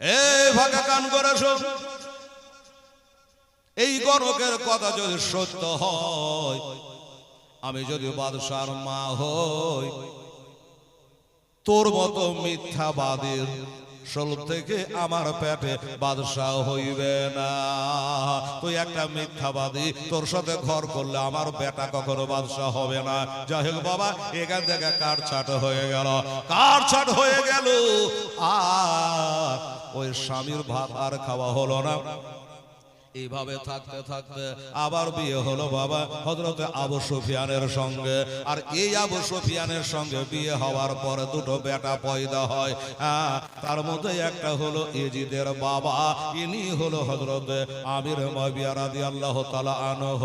এ কান এই গণকের কথা যদি সত্য হয়, আমি যদি বাদশার মা হই, তোর মতো মিথ্যাবাদীর স্বরূপ থেকে আমার পেটে বাদশাহ হইবে না। তুই একটা মিথ্যাবাদী, তোর সাথে ঘর করলে আমার বেটা কখনো বাদশাহ হবে না। যাই হোক বাবা, এখান থেকে কার ছাট হয়ে গেল? কার ছাট হয়ে গেল? আর ওই স্বামীর ভাত আর খাওয়া হলো না। এইভাবে থাকতে থাকতে আবার বিয়ে হলো বাবা হজরতে আবু সুফিয়ানের সঙ্গে। আর এই আবু সুফিয়ানের সঙ্গে বিয়ে হওয়ার পরে দুটো বেটা পয়দা হয়। হ্যাঁ তার মধ্যে একটা হলো ইজিদের বাবা, ইনি হলো হজরতে আমির মাবিয়া রাদি আল্লাহ তালা আনহ।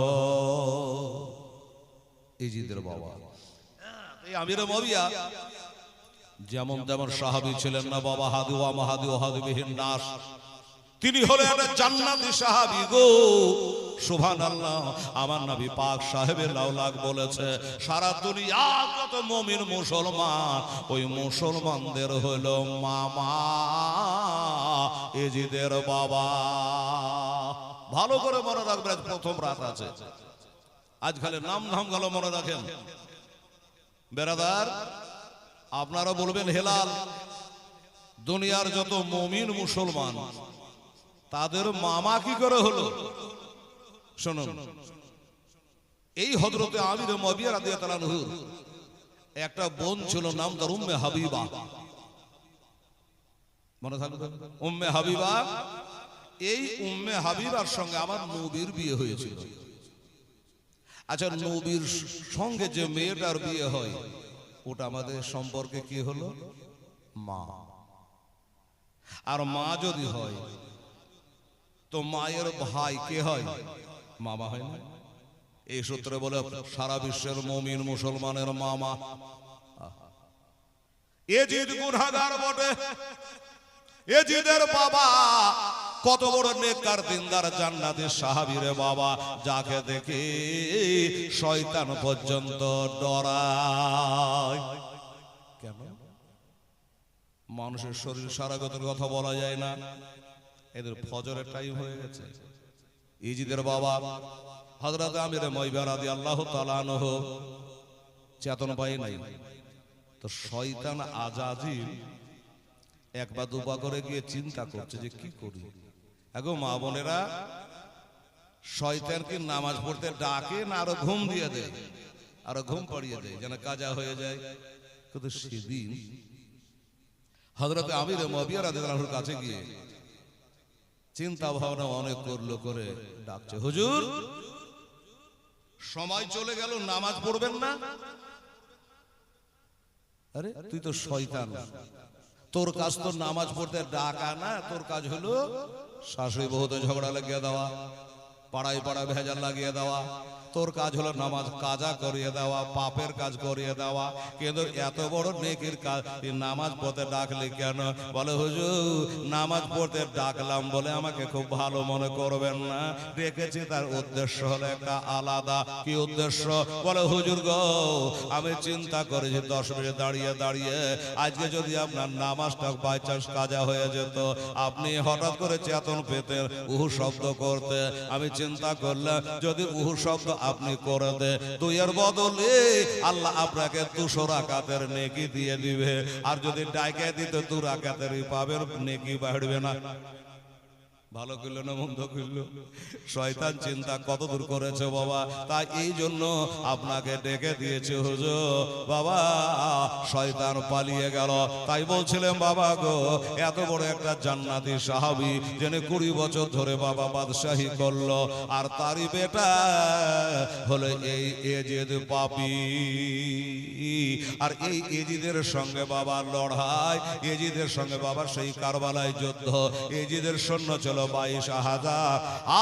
ইজিদের বাবা। এই আমির মাবিয়া যেমন তেমন সাহাবি ছিলেন না বাবা হাদু মাহাদু হাদুবিহীন দাস তিনি হলেন জান্নাতি সাহাবি গো। শোভান আল্লাহ আমার নবী পাক সাহেবের লাউলাক বলেছে, সারা দুনিয়া কত মুমিন মুসলমান, ওই মুসলমানদের হলো মামা এজিদের বাবা। ভালো করে মনে রাখবেন, প্রথম রাত আছে। আজ খালি নাম ধাম গেল মনে রাখেন। বেরাদার, আপনারা বলবেন হেলাল, দুনিয়ার যত মমিন মুসলমান তাদের মামা কি করে হলো? শোনো, এই হজরতে আমির মবিয়া রাদিয়া তালানহুর একটা বোন ছিল নাম তার উম্মে হাবিবা। মনে থাকবে উম্মে হাবিবা, এই উম্মে হাবিবার সঙ্গে আমার নবীর বিয়ে হয়েছিল। আচ্ছা নবীর সঙ্গে যে মেয়েটার বিয়ে হয়, ওটা আমাদের সম্পর্কে কি হলো? মা। আর মা যদি হয় তো মায়ের ভাই কে হয়? মামা হয় না? এই সূত্রে বলে সারা বিশ্বের মমিন মুসলমানের মামা। এ জিদ বটে। এ জিদের বাবা কত বড় নেককার, দিনদার জান্নাতের সাহাবীরে বাবা, যাকে দেখে শয়তান পর্যন্ত ডরায়। কেন? মানুষের শরীর সারাগতের কথা বলা যায় না। এদের ফজরের টাইম হয়ে গেছে। ইজিদের বাবা হজরত আমির মইবার আদি আল্লাহ তালানহ চেতন পাই নাই। তো শয়তান আজাজিল একবার দুবার করে গিয়ে চিন্তা করছে যে কি করি? এখন মা বোনেরা শয়তানকে নামাজ পড়তে ডাকে না আরও ঘুম দিয়ে দেয় আরও ঘুম পাড়িয়ে দেয় যেন কাজা হয়ে যায়। কিন্তু সেদিন হজরত আমির মবিয়া রাদিয়াল্লাহুর কাছে গিয়ে চিন্তা ভাবনা অনেক করল করে ডাকছে হুজুর! সময় চলে গেল নামাজ পড়বেন না। আরে তুই তো শয়তান। তোর কাজ তো নামাজ পড়তে ডাকা না তোর কাজ হলো শাশুড়ি বহুতে ঝগড়া লাগিয়ে দেওয়া। পাড়ায় পাড়া ভেজাল লাগিয়ে দেওয়া। তোর কাজ হলো নামাজ কাজা করিয়ে দেওয়া, পাপের কাজ করিয়ে দেওয়া। কিন্তু এত বড় নেকির কাজ নামাজ পড়তে ডাকলি কেন? বলে, হুজুর, নামাজ পড়তে ডাকলাম বলে আমাকে খুব ভালো মনে করবেন না। ডেকেছি তার উদ্দেশ্য হলো একটা আলাদা। কি উদ্দেশ্য? বলে, হুজুর গো, আমি চিন্তা করেছি দশ মিনিট দাঁড়িয়ে দাঁড়িয়ে। আজকে যদি আপনার নামাজটা বাই চান্স কাজা হয়ে যেত, আপনি হঠাৎ করে চেতন পেতেন, উহু শব্দ করতে। আমি চিন্তা করলাম, যদি উহু শব্দ আপনি করে দে। দুইয়ের বদলে আল্লাহ আপনাকে দুশো রাকাতের নেকি দিয়ে দিবে। আর যদি ডাইকে দিতে দু রাকাতেরই পাবেন, নেকি বাড়বে না। ভালো করল না মন্দ করল? শয়তান চিন্তা কত দূর করেছে বাবা? তাই এই জন্য আপনাকে ডেকে দিয়েছে হুজুর। বাবা, শয়তান পালিয়ে গেল। তাই বলছিলেন, বাবা গো, এত বড় একটা জান্নাতি সাহাবি জেনে কুড়ি বছর ধরে বাবা বাদশাহী করল, আর তারই বেটা হলো এই এজেদ পাপি। আর এই এজিদের সঙ্গে বাবা লড়াই, এজিদের সঙ্গে বাবা সেই কারবালায় যুদ্ধ, এজিদের সৈন্য ছিল বাইশ হাজার।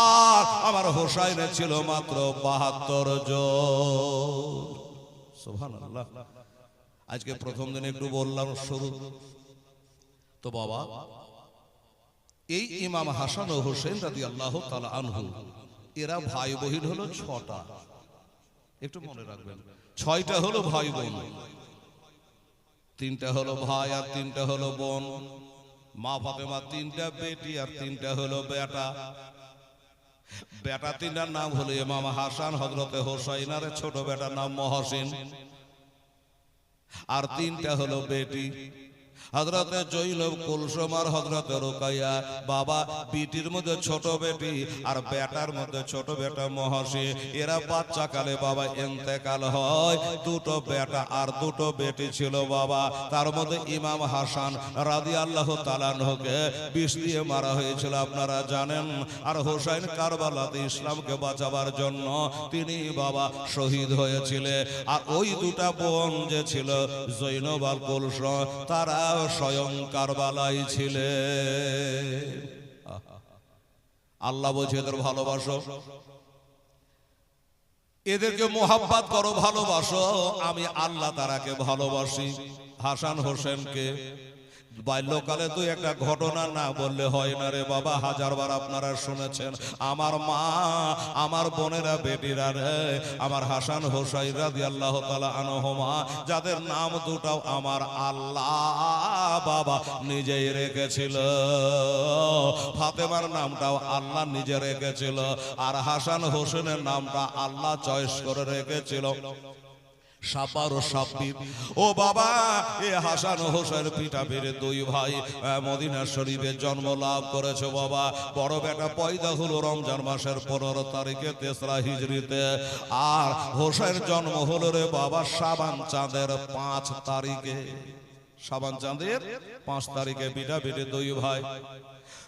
আর আমার হোসাইনে ছিল মাত্র বাহাত্তর আজকে প্রথম দিন একটু বললাম শুরু। তো বাবা, এই ইমাম হাসান ও হোসেন রাদি আল্লাহ আনহু, এরা ভাই বহিন হলো ছটা। একটু মনে রাখবেন, ছয়টা হলো ভাই বোন তিনটা হলো ভাই আর তিনটা হলো বোন। মা ফাতেমা তিনটা বেটি আর তিনটা হলো বেটা। বেটা তিনটার নাম হলো ইমাম হাসান হজরতে হোসাইন আর ছোট বেটার নাম মহসিন। আর তিনটা হলো বেটি। হজরতে জৈনব কুলসুম আর হজরতে রোকাইয়া, বাবা বিটির মধ্যে ছোট বেটি আর বেটার মধ্যে ছোট বেটা মহসি এরা বাচ্চা কালে বাবা এন্তেকাল হয়। দুটো বেটা আর দুটো বেটি ছিল বাবা। তার মধ্যে ইমাম হাসান রাদি আল্লাহ তালানহকে বিষ দিয়ে মারা হয়েছিল, আপনারা জানেন। আর হোসাইন কারবালাতে ইসলামকে বাঁচাবার জন্য তিনি বাবা শহীদ হয়েছিলেন। আর ওই দুটা বোন যে ছিল, জৈনব আল কুলসুম, তারা স্বয়ং কারবালাই ছিলে। আল্লাহ বলছে, এদের ভালোবাসো। এদেরকে মোহাব্বাত করো, ভালোবাসো। আমি আল্লাহ তারাকে ভালোবাসি। হাসান হোসেনকে বাল্যকালে তুই একটা ঘটনা না বললে হয় না রে বাবা, হাজারবার আপনারা শুনেছেন। আমার মা, আমার বোনেরা, বেটিরা রে, আমার হাসান হোসাইন রাদি আল্লাহ তালা আনহমা, যাদের নাম দুটাও আমার আল্লাহ বাবা নিজেই রেখেছিল। ফাতেমার নামটাও আল্লাহ নিজে রেখেছিল। আর হাসান হোসেনের নামটা আল্লাহ চয়েস করে রেখেছিল। সাপার ও সাব্বির ও বাবা এ হাসান হোসেন পিঠা বেড়ে দুই ভাই মদিনা শরীফে জন্ম লাভ করেছে বাবা। বড় বেটা পয়দা হলো রমজান মাসের পনেরো তারিখে তেসরা হিজড়িতে। আর হোসেন জন্ম হলো রে বাবা সাবান চাঁদের পাঁচ তারিখে। সাবান চাঁদের পাঁচ তারিখে পিঠা বেড়ে দুই ভাই।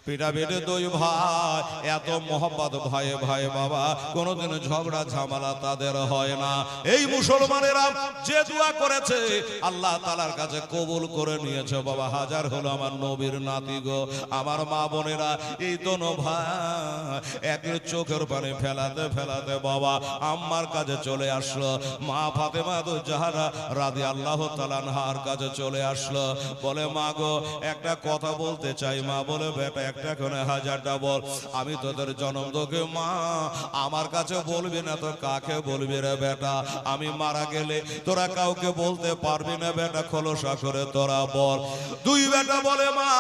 পিঠা বেটে দুই ভাই এত মোহব্বত ভাই ভাই বাবা কোনোদিন ঝগড়া ঝামেলা তাদের হয় না। এই মুসলমানেরা যে দোয়া করেছে আল্লাহ তালার কাছে কবুল করে নিয়েছে। বাবা হাজার হলো আমার নবীর নাতি গো। আমার মা বোনেরা এই দোনো ভাই একের চোখের পানি ফেলাতে ফেলাতে বাবা আম্মার কাছে চলে আসলো। মা ফাতেমা তো যাহারা রাদি আল্লাহ তালান তালানহার কাছে চলে আসলো। বলে মা গো একটা কথা বলতে চাই। মা বলে বেটা একটা কোনে হাজারটা বল। আমি তোদের জন্ম তোকে, মা। আমার কাছে বলবি না তো কাকে বলবি রে বেটা? আমি মারা গেলে তোরা কাউকে বলতে পারবি না বেটা, খোলসা করে তোরা বল। দুই বেটা বলে, মা,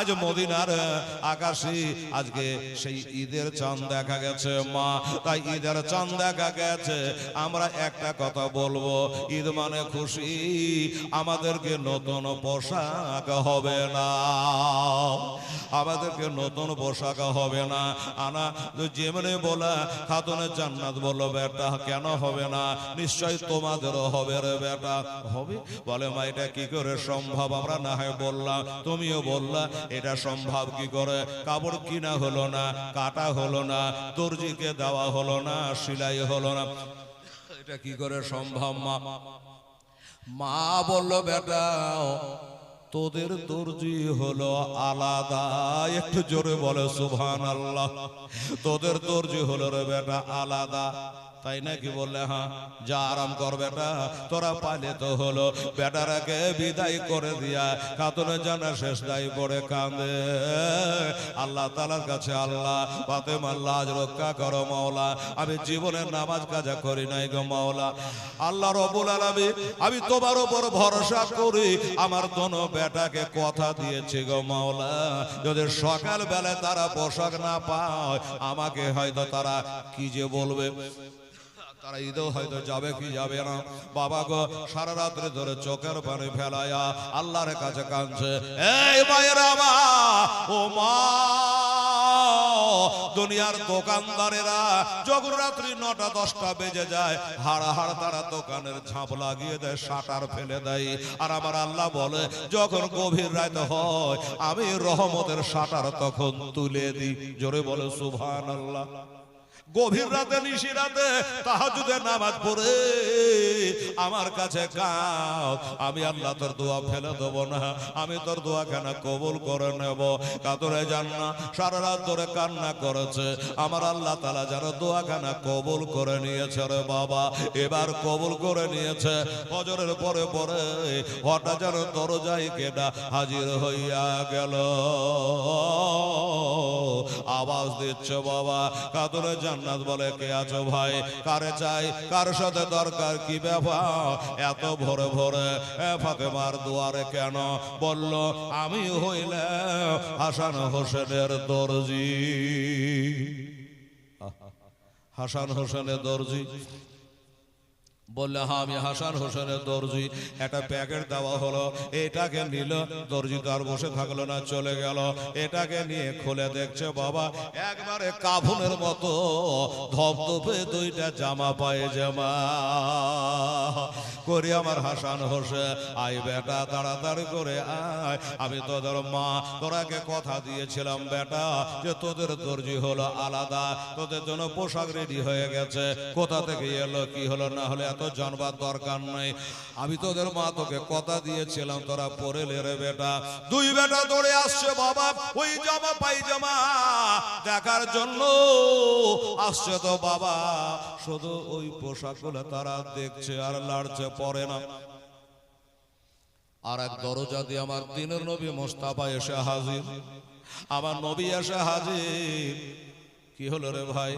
আজ মদিনার আকাশে, আজকে সেই ঈদের চাঁদ দেখা গেছে, মা। তাই ঈদের চাঁদ দেখা গেছে, আমরা একটা কথা বলব। ঈদ মানে খুশি, আমাদেরকে নতুন পোশাক হবে না। আমাদেরকে নতুন পোশাক হবে না। আনা যেমনি বলা, খাতুনে জান্নাত বলল, বেটা, কেন হবে না? নিশ্চয় তোমাদেরও হবে রে বেটা। হবে? বলে, মা, এটা কি করে সম্ভব? আমরা না হয় বললাম, তুমিও বললা, এটা সম্ভব কি করে? কাপড় কিনা হলো না, কাটা হলো না দর্জিকে দেওয়া হলো না, সিলাই হলো না। এটা কি করে সম্ভব, মা? মা বলল, বেটা তোদের দর্জি হলো আলাদা। একটু জোরে বলে সুভান আল্লাহ তোদের দর্জি হলো রে বেটা আলাদা। তাই নাকি বললে হ্যাঁ যা আরাম কর বেটা, তোরা পালে তো হলো। বেটারাকে বিদায় করে দিয়া কাতরে জানা শেষ দায় পড়ে কাঁদে। আল্লাহ তালার কাছে, আল্লাহ পাতে মাল্লা আজ রক্ষা করো মাওলা, আমি জীবনের নামাজ কাজা করি নাই গো মাওলা। আল্লাহ রবুল আলমী আমি তোমার ওপর ভরসা করি, আমার দোনো বেটাকে কথা দিয়েছি গো মাওলা। যদি সকাল বেলায় তারা পোশাক না পায়, আমাকে হয়তো তারা কি যে বলবে? তারা ঈদেও হয়তো যাবে কি যাবে না। বাবা গো, সারা রাত্রে ধরে চোখের পানি ফেলায়া আল্লাহর কাছে কাঁদছে, এই মায়েরা মা, ও মা, দুনিয়ার দোকানদারেরা যখন রাত্রি নটা, দশটা বেজে যায় হাড় হাড় তারা দোকানের ঝাঁপ লাগিয়ে দেয়, শাটার ফেলে দেয়। আর আমার আল্লাহ বলে, যখন গভীর রাত হয়, আমি রহমতের শাটার তখন তুলে দিই। জোরে বলে সুভান আল্লাহ গভীর রাতে, নিশি রাতে তাহাজুদে নামাজ পড়ে। আমার কাছে কাও, আমি আল্লাহ তোর দোয়া ফেলে দেব না, আমি তোর দোয়া কেন কবুল করে নেব। কাতরে যান না সারা রাত ধরে কান্না করেছে। আমার আল্লাহ তালা যেন দোয়া কেন কবুল করে নিয়েছে রে বাবা, এবার কবুল করে নিয়েছে। হজরের পরে পরে হঠাৎ যেন দরজায় কেটা হাজির হইয়া গেল। আওয়াজ দিচ্ছে বাবা, কাতরে যান জান্নাত বলে কে আছো ভাই? কারে চাই? কার সাথে দরকার? কি ব্যাপার এত ভোরে ভোরে ফাতেমার দুয়ারে কেন? বলল, আমি হইলে হাসান হোসেনের দর্জি। হাসান হোসেনের দর্জি? বললে হ্যাঁ আমি হাসান হোসেনের দর্জি। একটা প্যাকেট দেওয়া হলো। এটাকে নিল। দর্জি তার বসে থাকল না, চলে গেল। এটাকে নিয়ে খুলে দেখছে, বাবা, একবারে কাফনের মতো ধপধপে দুইটা জামা পায়ে জামা। করি আমার হাসান হোসেন আই বেটা, তাড়াতাড়ি করে আয়। আমি তোদের মা, তোরাকে কথা দিয়েছিলাম বেটা যে তোদের দর্জি হলো আলাদা, তোদের জন্য পোশাক রেডি হয়ে গেছে। কোথা থেকে এলো, কি হলো, না হলে এত জানবার দরকার নেই। আমি তোদের মা তোকে কথা দিয়েছিলাম, তোরা পরে লে রে বেটা। দুই বেটা দৌড়ে আসছে, বাবা, ওই জামা পাইজামা দেখার জন্য আসছে তো বাবা। শুধু ওই পোশাকগুলো তারা দেখছে আর লাড়ছে, পরে না। আর এক দরজা দিয়ে আমার দিনের নবী মোস্তাফা এসে হাজির। আমার নবী এসে হাজির। কি হলো রে ভাই?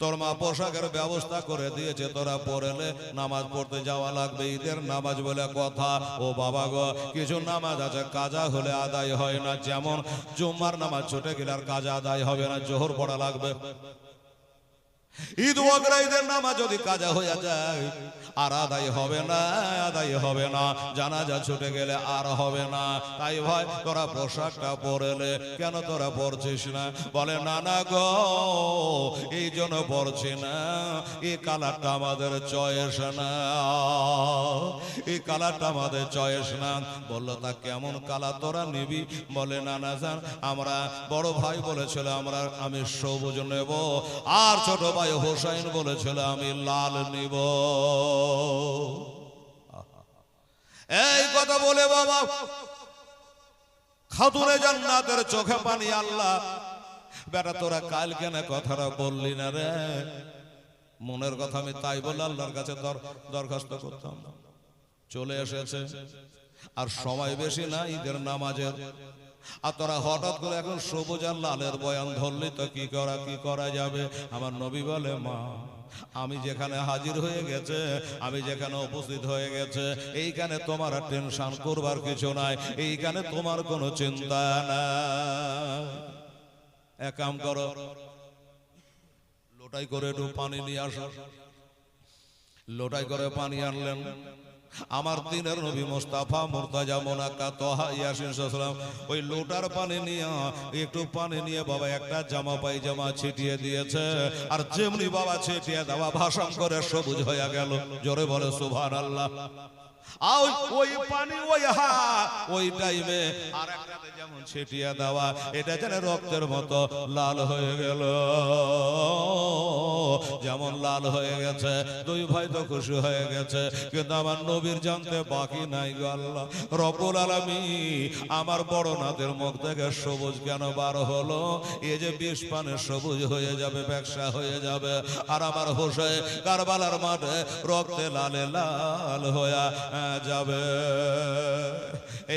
তোর মা পোশাকের ব্যবস্থা করে দিয়েছে, তোরা পড়েলে নামাজ পড়তে যাওয়া লাগবে, ঈদের নামাজ বলে কথা। ও বাবা গো, কিছু নামাজ আছে, কাজা হলে আদায় হয় না, যেমন জুম্মার নামাজ ছুটে গেলে আর কাজা আদায় হবে না, জোহর পড়া লাগবে। ঈদ বকরা ঈদের নামাজ যদি কাজা হয়ে যায়, আর আদায় হবে না, আদায় হবে না। জানাজা ছুটে গেলে আর হবে না। তাই ভাই, তোরা পোশাকটা পরেলে কেন তোরা পরছিস না? বলে, না না গো, এই জন্য পরছি না। এই কালারটা আমাদের চয়েস না। এই কালারটা আমাদের চয়েস না। বলল, তা কেমন কালার তোরা নিবি? বলে, না না, জান, আমরা, বড় ভাই বলেছিল আমরা, আমি সবুজ নেব। আর ছোট হোসাইন বলেছিল, আমি লাল নিব। এই কথা বলে বাবা, খাতুনে জান্নাতের চোখে পানি, আল্লাহ, বেটা, তোরা কাল কেন কথাটা বললি না রে। মনের কথা আমি তাই বলে আল্লাহর কাছে দরখাস্ত করতাম। চলে এসেছে। আর সময় বেশি না, ঈদের নামাজের। আর তোরা হঠাৎ করে এখন সবুজ আর লালের বয়ান ধরলি তো কি করা কি করা যাবে? আমার নবী বলে, মা, আমি যেখানে হাজির হয়ে গেছে, আমি যেখানে উপস্থিত হয়ে গেছে, এইখানে তোমার টেনশন করবার কিছু নাই, এইখানে তোমার কোনো চিন্তা না এক কাম করো, লোটাই করে একটু পানি নিয়ে আসো। লোটাই করে পানি আনলেন। আমার দিনের নবী মোস্তাফা মুরতাজা মোনাকা তোহা ইয়াসিন সাল্লাম ওই লোটার পানি নিয়ে, একটু পানি নিয়ে বাবা একটা জামা পাই জামা ছিটিয়ে দিয়েছে। আর যেমনি বাবা ছিটিয়ে দেওয়া ভাষণ করে সবুজ হয়ে গেল। জোরে বলে সুভান আল্লাহ আর দেওয়া এটা যেন রক্তের মতো লাল হয়ে গেল। যেমন লাল হয়ে গেছে দুই ভাই তো খুশি হয়ে গেছে কিন্তু আমার নবীর জানতে বাকি নাই গো আল্লাহ। রব্বুল আলামী আমার বড় নাদের মুখ থেকে সবুজ কেন বার হলো? এই যে বিষ পানে সবুজ হয়ে যাবে ব্যবসা হয়ে যাবে আর আমার হোসে কারবালার মাঠে রক্তে লালে লাল হয়ে আহ, যাবে।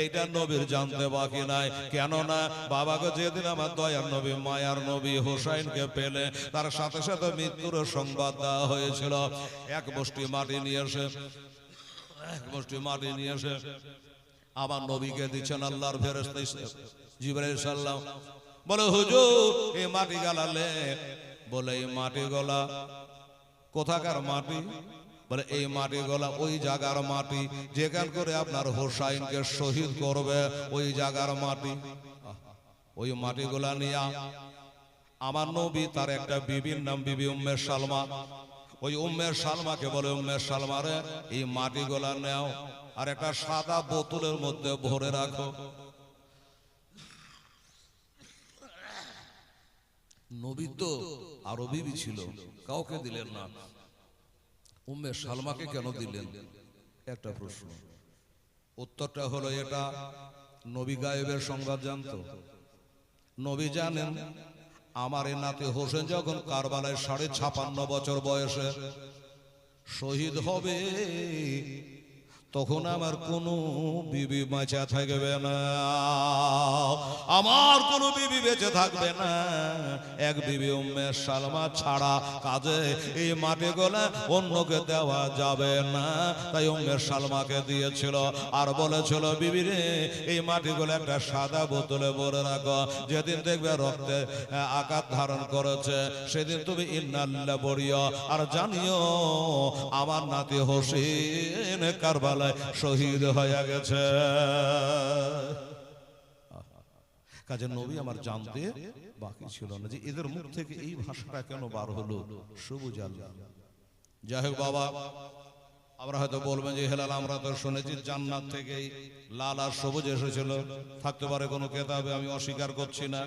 এইটা নবীর জানতে বাকি নাই। কেননা বাবাকে যেদিন আমার দয়ার নবী, মায়ার নবী হোসাইনকে পেলে, তার সাথে সাথে মৃত্যুর সংবাদ দেওয়া হয়েছিল। এক মুষ্টি মাটি নিয়ে এসে, এক মুষ্টি মাটি নিয়ে এসে আমার নবীকে দিচ্ছেন আল্লাহর ফেরেস্তা জিবরাইল বলে, হুজুর এই মাটি গালালে? বলে, এই মাটি গলা কোথাকার মাটি? বলে, এই মাটি গলা ওই জায়গার মাটি যেখান করে আপনার হোসাইনকে শহীদ করবে, ওই জায়গার মাটি। ওই মাটিগুলা নিয়ে আমার নবী তার একটা বিবির নাম বিবি উম্মের সালমা। ওই উম্মের সালমাকে বলে উম্মের সালমারে এই মাটিগুলা নেও আর একটা সাদা বোতলের মধ্যে ভরে রাখো। নবী তো আরও বিবি ছিল, কাউকে দিলেন না। উম্মে সালমাকে কেন দিলেন? একটা প্রশ্ন। উত্তরটা হলো এটা, নবী গায়েবের সংবাদ জানত। নবী জানেন, আমার এ নাতে হোসেন যখন কারবালায় সাড়ে ছাপান্ন বছর বয়সে শহীদ হবে তখন আমার কোনো বিবি বাঁচা থাকবে না। আমার কোনো বিবি বেঁচে থাকবে না। এক বিবি উম্মে সালমা ছাড়া কাজে এই মাটি গোলা অন্যকে দেওয়া যাবে না। তাই উম্মে সালমাকে দিয়েছিল। আর বলেছিল বিবি রে এই মাটি গোলা একটা সাদা বোতলে ভরে রাখো। যেদিন দেখবে রক্তে আকার ধারণ করেছে। সেদিন তুমি ইন্নাল্লাহ পড়িও আর জানিও আমার নাতি হোসেন কারবালায় শহীদ হয়ে গেছে। কাজে নবী আমার জানতে বাকি ছিল না যে এদের মুখ থেকে এই ভাষাটা কেন বার হলো, সবুজ আল্লাহ যাই হোক বাবা, আমরা হয়তো বলবেন যে হেলাল, আমরা তো শুনেছি জান্নাত থেকে লাল আর সবুজ এসেছিল। থাকতে পারে কোনো কেতাবে আমি অস্বীকার করছি না।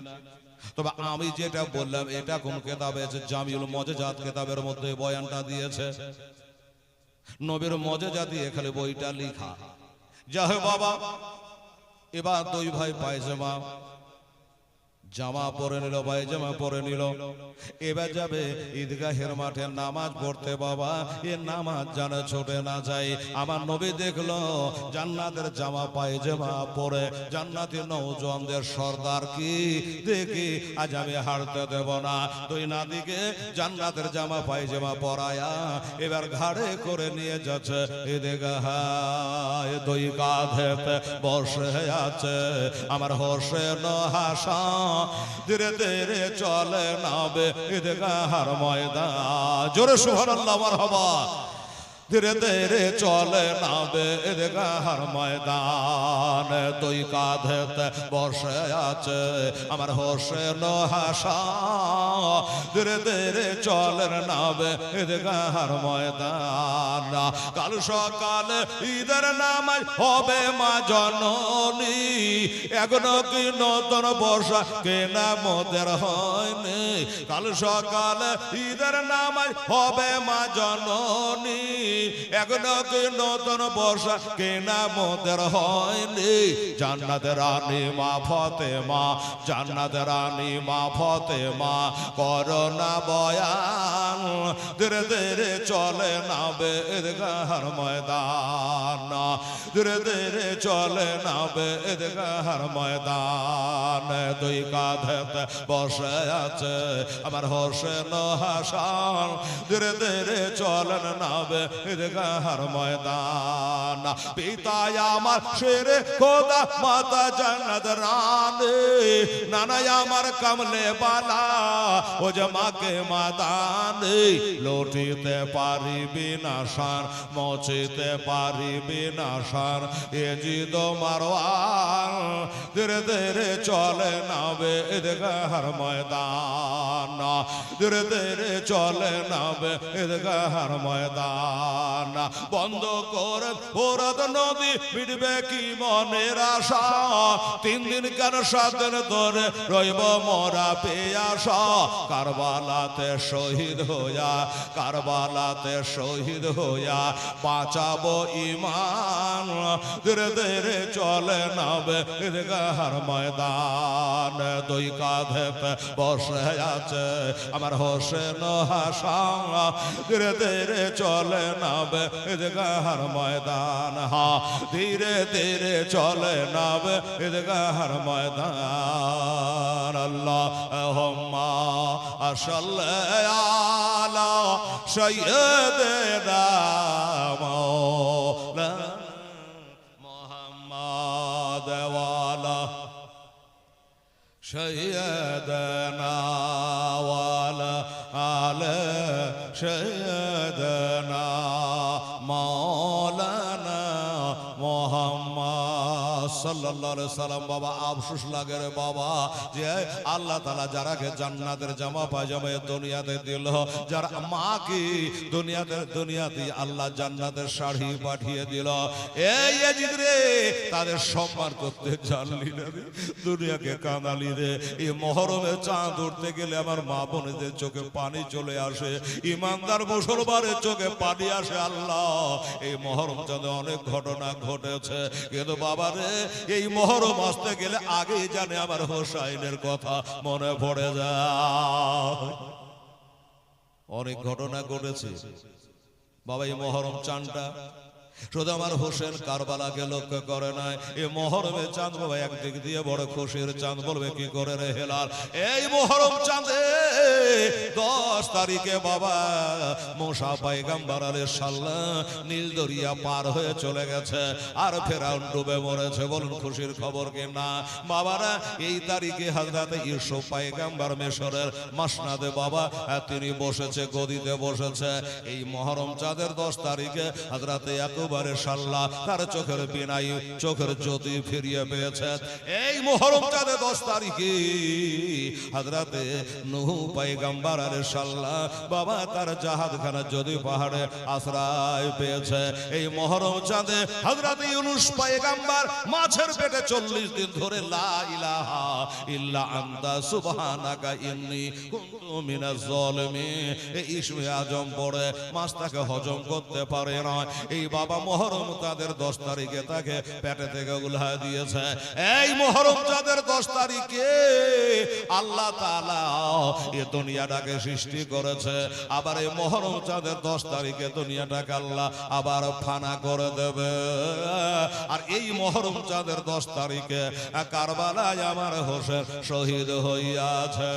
তবে আমি যেটা বললাম, এটা কোন কেতাবে জামিউল মজেজাত কেতাবের মধ্যে বয়ানটা দিয়েছে। নবীর মজেজা দিয়ে খালি বইটা লিখা। যা বাবা এবার দুই ভাই পায়জামা জামা পরে নিল জামা পরে নিল। এবার যাবে ঈদগাহের মাঠে নামাজ পড়তে, বাবা, এ নামাজ জানে ছোটে না যায়। আমার নবী দেখল, জান্নাতের জামা পায়ে জামা পরে জান্নাতি নৌজওয়ানদের সর্দার কি? দেখি, আজ আমি হারতে দেব না। দুই নাদিকে জান্নাতের জামা পায়ে জামা পরায়া এবার ঘাড়ে করে নিয়ে যাচ্ছে ঈদগাহায় দুই বসে আছে আমার হোসেন হাসা ধীরে ধীরে চলে নাবে ঈদগাহার ময়দান। জোরে সুবহানাল্লাহ মারহাবা। ধীরে ধীরে চলে নাবে ঈদগাহার ময়দান। দুই কাঁধেতে বসে আছে আমার হোসেন হাসা। ধীরে ধীরে চলে নাবে ঈদগাহার ময়দান। কাল সকালে ঈদের নামাজ হবে মা জননী। এখনও কি নতুন বর্ষা কেনা মোদের হয়নি? কাল সকালে ঈদের নামাজ হবে মা জননী। এখনও কি নতুন বর্ষা কেনা মোদের হয়নি। জান্নাতের রানী মা ফতে মা জান্নাতের রানী মা ফতে মা করোনা বয়ান, ধীরে ধীরে চলে নাবে ঈদগাহার ময়দান। ধীরে ধীরে চলে নাবে ঈদগাহার ময়দান। দুই কাঁধেতে বসে আছে আমার হোসেন হাসান। ধীরে ধীরে চলেন নাবে ঈদগাহার ময়দান। পিতায় আমার শেরে খোদা, মাতা জান্নাত রানে নানাই আমার কামলে বালা, ও যে মাকে লটিতে পারিবি না সার, মচিতে পারিবি না সার, এ জিদ মারওয়ান ধীরে ধীরে চলে নাবে ঈদগাহার ময়দান। ধীরে ধীরে চলে নাবে ঈদগাহার ময়দান। বন্ধ করে ভোরত নদী মিটবে কি মনের আশা? তিন দিন কেন সাত দিন ধরে রইব মরা পেয়াসা কারবালাতে শহীদ হইয়া, কারবালাতে শহীদ হইয়া বাঁচাবো ইমান ধীরে ধীরে চলে নাবে ঈদগাহার ময়দান। দুই কাঁধে বসে আছে আমার হোসেন হাসা ধীরে ধীরে চলে নাবে, ঈদগাহার ময়দান, হা, ধীরে ধীরে চলে নাবে, ঈদগাহার ময়দান। আল্লাহ হোম্মা আসাল্লা সৈয়দেনা মৌলানা মোহাম্মদ ওয়ালা সৈয়দনা ওয়ালা আলে সৈয়দনা আলাইহি সাল্লাম বাবা, আফসোস লাগে রে বাবা, যে আল্লাহ তাআলা যারাকে জান্নাতের জামা পায়জামা এ দুনিয়াতে দিল, যার কি দুনিয়াতে দুনিয়াতে আল্লাহ জান্নাতের শাড়ি পাঠিয়ে দিল। এই রে, তাদের সম্মান করতে জানলি না দুনিয়াকে কাঁদালি রে। এই মহরমে চাঁদ উঠতে গেলে আমার মা বোনেদের চোখে পানি চলে আসে, ইমানদার মুসলমানের চোখে পানি আসে, আল্লাহ, এই মহরম চাঁদে অনেক ঘটনা ঘটেছে। কিন্তু বাবা রে এই মহরম আসতে গেলে আগে জানে আমার হোসাইনের কথা, মনে পড়ে যায়। অনেক ঘটনা ঘটেছে। বাবা, এই মহরম চানটা শুধু আমার হোসেন কারবালাকে লক্ষ্য করে নাই। এ মহরমে চাঁদ বাবা একদিক দিয়ে বড় খুশির চাঁদ বলবে, কি করে রে হেলাল? এই মহরম চাঁদে দশ তারিখে বাবা পাইগাম্বার আলে সাল্লাহ নীল দরিয়া পার হয়ে চলে গেছে, আর ফেরাউন ডুবে মরেছে। বলুন, খুশির খবর কি না? বাবারা, এই তারিখে হাজরাতে ইউসুফ পাইগাম্বার মেশরের মাসনাদে বাবা তিনি বসেছে, গদিতে বসেছে। এই মহরম চাঁদের দশ তারিখে হাজরাতে একেবারে সাল্লাহ তার চোখের বিনাই, চোখের জ্যোতি ফিরিয়ে পেয়েছে। এই মহরম চাঁদে দশ তারিখে হাজরাতে নুহু পাইগাম্বার আরে সাল্লাহ বাবা তার জাহাজখানা যদি পাহাড়ে আশ্রয় পেয়েছে। এই মহরম চাঁদে হাজরাতে ইউনুস পাইগাম্বার মাছের পেটে চল্লিশ দিন ধরে লা ইল্লা আন্তা, সুবহানাকা ইন্নী কুনতু মিনাজ এই ইসমে আজম পড়ে মাছটাকে হজম করতে পারে না। এই বাবা মহরম তাদের দশ তারিখে তাকে পেটে থেকে উল্হা দিয়েছে। এই মহরম যাদের দশ তারিখে আল্লাহ তাআলা এ দুনিয়াটাকে সৃষ্টি করেছে। আবার এই মহরম চাঁদের দশ তারিখে দুনিয়াটাকে আল্লাহ আবার ফানা করে দেবে। আর এই মহরম চাঁদের দশ তারিখে কারবালায় আমার হোসেন শহীদ হইয়াছে।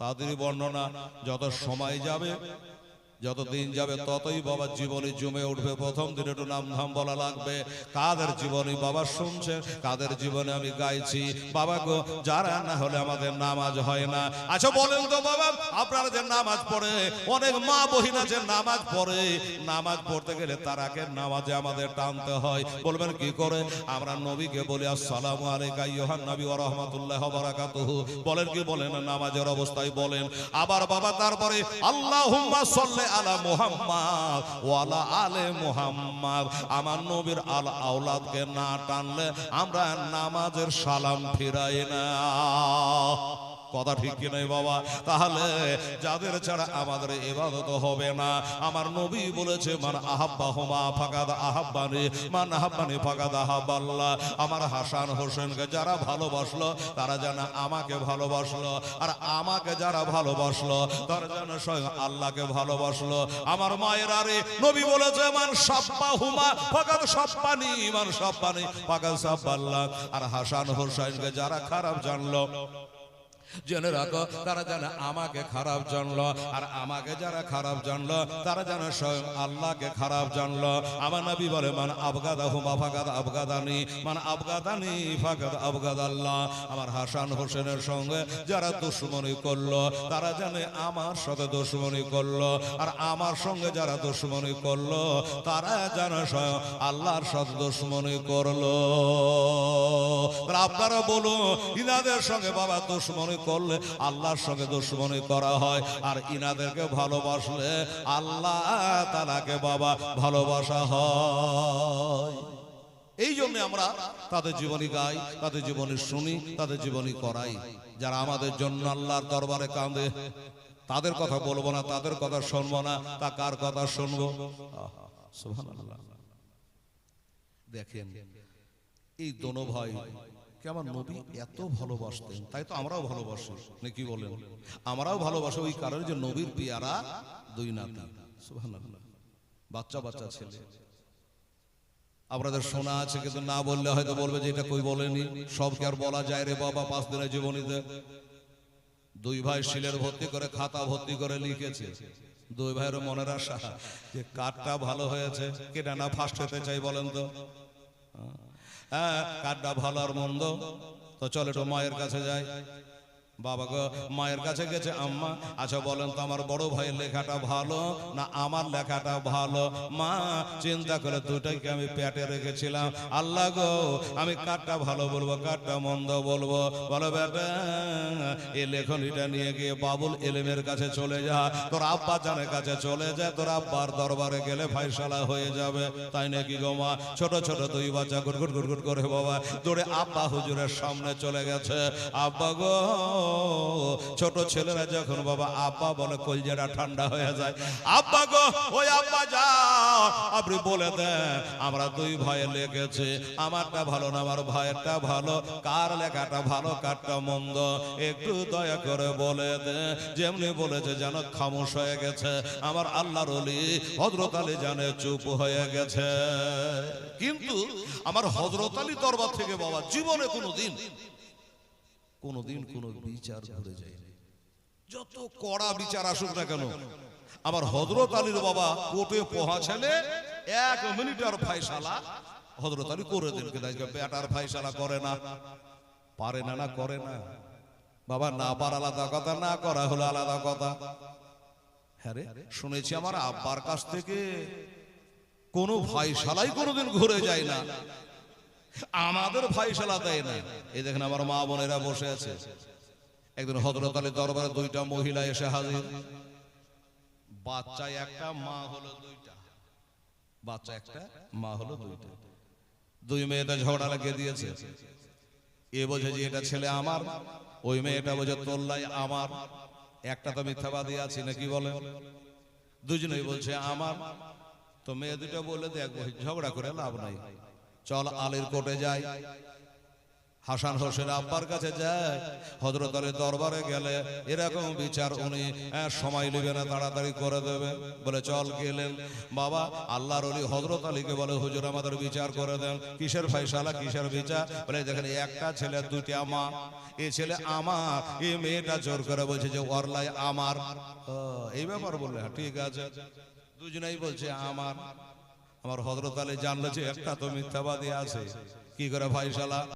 তাদের বর্ণনা, যত সময় যাবে যত দিন যাবে ততই বাবার জীবনী জমে উঠবে। প্রথম দিন একটু নাম ধাম বলা লাগবে। কাদের জীবনী বাবা শুনছে? কাদের জীবনে আমি গাইছি? বাবা গো, যারা না হলে আমাদের নামাজ হয় না। আচ্ছা বলেন তো বাবা, আপনারা যে নামাজ পড়ে, অনেক মা বহিন আছে নামাজ পড়ে, নামাজ পড়তে গেলে তার আগে নামাজে আমাদের টানতে হয়। বলবেন কি করে? আমরা নবীকে বলি, আসসালামু আলাইকা নবী ওয়া রাহমাতুল্লাহি বারাকাতুহু। বলেন কি বলেন? নামাজের অবস্থায় বলেন। আবার বাবা তারপরে, আল্লাহুম্মা সাল্লি আলা মোহাম্মদ ওয়ালা আলে মোহাম্মদ। আমার নবীর আল আওলাদকে না টানলে আমরা নামাজের সালাম ফিরাই না। কথা ঠিক কি নয় বাবা? তাহলে যাদের ছাড়া আমাদের ইবাদত হবে না, আমার নবী বলেছে, মান আহাব্বা হুমা ফাকাদ আহাব্বানি, মান আহাব্বানি ফাকাদ আহাব্বাল্লাহ। আমার হাসান হোসেনকে যারা ভালোবাসলো, তারা যেন আমাকে ভালোবাসলো, আর আমাকে যারা ভালোবাসলো, তারা যেন স্বয়ং আল্লাহকে ভালোবাসলো। আমার মায়ের আরে, নবী বলেছে, মান সাব্বা হুমা ফাকাদ সাব্বানি, মান সাব্বানি ফাকাদ সাব্বাল্লাহ। আর হাসান হোসেনকে যারা খারাপ জানলো জেনে রাখো, তারা যেন আমাকে খারাপ জানলো, আর আমাকে যারা খারাপ জানলো, তারা যেন স্বয়ং আল্লাহকে খারাপ জানলো। আমার নবী বলে, মান আবগাদা হুমা ফাগাদ আবগাদানি, মান আবগাদানি ফাগাদ আবগাদ আল্লাহ আমার হাসান হোসেনের সঙ্গে যারা দুশ্মনী করল, তারা জানে আমার সাথে দুশ্মনী করল, আর আমার সঙ্গে যারা দুশ্মনী করল, তারা যেন স্বয়ং আল্লাহর সাথে দুশ্মনী করল। আপনারা বলুন, ইনাদের সঙ্গে বাবা দুশ্মনী করলে আল্লাহর সঙ্গে দুশ্মনী করা হয়। আর ইনাদেরকে ভালোবাসলে আল্লাহ তালাকে বাবা ভালোবাসা হয়। এই জন্য আমরা তাদের জীবনী গাই, তাদের জীবনী শুনি, তাদের জীবনী করাই। যারা আমাদের জন্য আল্লাহর দরবারে কাঁদে, তাদের কথা বলব না, তাদের কথা শুনব না, তা কার কথা শুনব? দেখেন, এই দোনো ভাই কে আমার নবী এত ভালোবাসতেন। তাই তো আমরাও ভালোবাসি নাকি বলেন? আমরাও ভালোবাসি ওই কারণে যে নবীর পিয়ারা দুই নাতি। বাচ্চা বাচ্চা ছেলে। আপনাদের শোনা আছে কিন্তু না বললে হয়তো বলবে যে এটা কই বলেনি। সবকে আর বলা যায় রে বাবা পাঁচ দিনের জীবনীতে? দুই ভাই শিলের ভর্তি করে খাতা ভর্তি করে লিখেছে। দুই ভাইয়ের মনের আশা যে কাঠটা ভালো হয়েছে কেটা না ফার্স্ট হতে চাই বলেন তো? হ্যাঁ কাঠটা ভালো আর মন্দ? তো চলো একটু মায়ের কাছে যাই। বাবা গো, মায়ের কাছে গেছে, আম্মা আচ্ছা বলেন তো আমার বড় ভাইয়ের লেখাটা ভালো না আমার লেখাটা ভালো? মা, চিন্তা করে দুটাকে আমি পেটে রেখেছিলাম? আল্লাহ গো, আমি কাঠটা ভালো বলব, কাঠটা মন্দ বলব। বলো বেটা, এই লেখনীটা নিয়ে গিয়ে বাবুল এলেমের কাছে চলে যা। তোর আব্বা জানের কাছে চলে যা, তোর আব্বার দরবারে গেলে ফাইসালা হয়ে যাবে। তাই নাকি গো মা? ছোট ছোট দুই বাচ্চা গুটগুট গুটগুট করে বাবা তোরে আব্বা হুজুরের সামনে চলে গেছে। আব্বা গো ছোট ছেলেরা যখন বাবা, আব্বা বলে কলজাটা ঠান্ডা হয়ে যায়, আব্বা গো, ওই আব্বা যাও। আপনি বলে দেন, আমরা দুই ভয়ে লেগেছে, আমারটা ভালো না, আমার ভাইয়েরটা ভালো, কার লেখাটা ভালো, কারটা মন্দ, একটু দয়া করে বলে দে যেমনি বলেছে, যেন খামোশ হয়ে গেছে, আমার আল্লাহর অলি হজরত আলী জানে চুপ হয়ে গেছে। কিন্তু আমার হজরত আলী দরবার থেকে বাবা, জীবনে কোনো দিন কোনোদিন কোনো বিচার ঘুরে যায়নি। যত কড়া বিচার আসুক না কেন? আমার হজরত আলীর বাবা কোর্টে পৌঁছালে এক মিনিটার ফাইসালা হজরত আলী করে দিন বেটার ফাইসালা করে না। পারে না না করে না। বাবা না পার আলাদা কথা না করা হলো আলাদা কথা। হ্যাঁ রে শুনেছি আমার আব্বার কাছ থেকে কোনো ভাইশালাই কোনোদিন ঘুরে যায় না। আমাদের ভাইশালা দেয় না। এই দেখেন আমার মা বোনেরা বসে আছে। একদিন হজরত আলী দরবারে দুইটা মহিলা এসে হাজির। বাচ্চা একটা, মা হলো দুইটা। বাচ্চা একটা, মা হলো দুইটা। দুই মেয়েটা ঝগড়া লাগিয়ে দিয়েছে। এ বোঝে যে এটা ছেলে আমার, ওই মেয়েটা বোঝে তোল্লাই আমার। একটা তো মিথ্যাবাদী আছি নাকি বলে? দুজনেই বলছে, আমার। তো মেয়ে দুটো বলে দেখব ঝগড়া করে লাভ নাই। চল আলীর কোর্টে যাই। হাসান হোসেন আব্বার কাছে যায়। হজরত আলীর দরবারে গেলে এরকম বিচার উনি সময় নেবে না তাড়াতাড়ি করে দেবে। বলে চল গেলেন। বাবা আল্লাহর অলি হজরত আলীকে বলে হুজুর আমাদের বিচার করে দেন। কিসের ফাইসালা কিসের বিচার? বলে দেখেন একটা ছেলে দুইটা মা। এ ছেলে আমার এ মেয়েটা জোর করে বলছে যে ওরলাই আমার। এই ব্যাপার বললে হ্যাঁ, ঠিক আছে। দুজনেই বলছে আমার। আমার হজরত আলী জানলো যে একটা তো মিথ্যাবাদী আছে। কি করে ফাইসালা